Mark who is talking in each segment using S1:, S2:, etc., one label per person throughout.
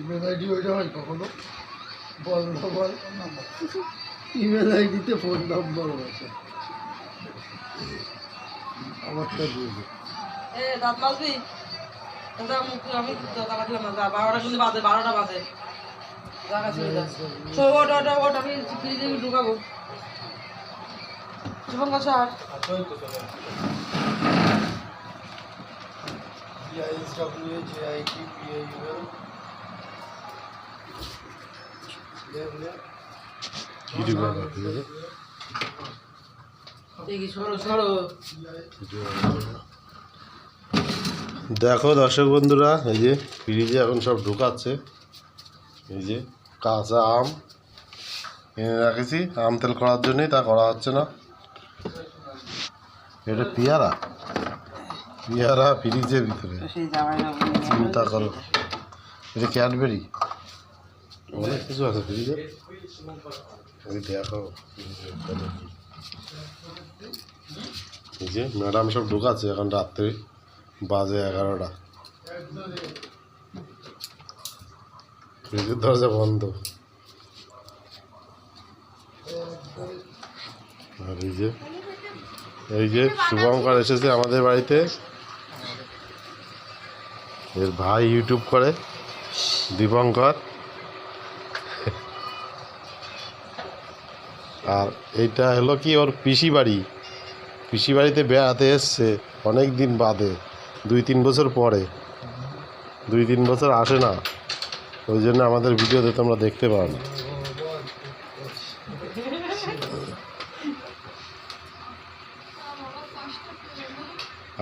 S1: Email ID ওইটা হয় কখনো? বল না বল। ইমেল আইডিতে ফোন নম্বর আছে। আমারটা দিয়ে দে।
S2: এ দাঁত মাজবি এটা মুখ আমি টাকা দিলাম না? বারোটা কিন্তু বাজে বারোটা বাজে। ওটা ওটা ওটা আমি ফ্রিজে ঢুকাবো। Shubhankar sir.
S1: GISW JIT PAUL
S3: ইউটিউবে দেখা, দর্শক বন্ধুরা এই যে ফ্রিজে এখন সব ঢুকাচ্ছে। এই যে কাঁচা আম এনে রাখেছি। আম তেল করার জন্যই তা করা হচ্ছে না। এটা পেয়ারা? পেয়ারা ফ্রিজের ভিতরে। চিন্তা করো। এটা ক্যাডবেরি? অনেক কিছু আছে ফ্রিজে এই দেখো। যে ম্যাডাম সব ঢুকাচ্ছে এখন রাত্রে বাজে এগারোটা। ফ্রিজের দরজা বন্ধ। আর এই যে এই যে শুভঙ্কর এসেছে আমাদের বাড়িতে। এর ভাই ইউটিউব করে দীপঙ্কর। আর এইটা হলো কি ওর পিসি বাড়ি। পিসি বাড়িতে বেড়াতে এসছে অনেক দিন বাদে, দুই তিন বছর পরে। দুই তিন বছর আসে না, ওই জন্য আমাদের ভিডিওতে তোমরা দেখতে পাও না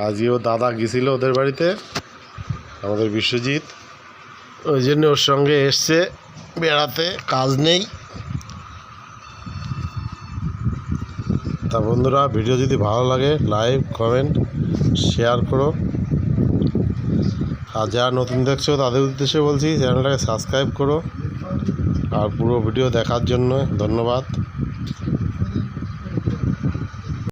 S3: আজকে ও দাদা গেছিল ওদের বাড়িতে, আমাদের বিশ্বজিৎ। ওই জন্য ওর সঙ্গে এসছে, বেড়াতে, কাজ নেই। তা বন্ধুরা, ভিডিও যদি ভালো লাগে লাইক কমেন্ট শেয়ার করো। আর যারা নতুন দেখছ, তাদের উদ্দেশ্যে বলছি, চ্যানেলটাকে সাবস্ক্রাইব করো। আর পুরো ভিডিও দেখার জন্য ধন্যবাদ।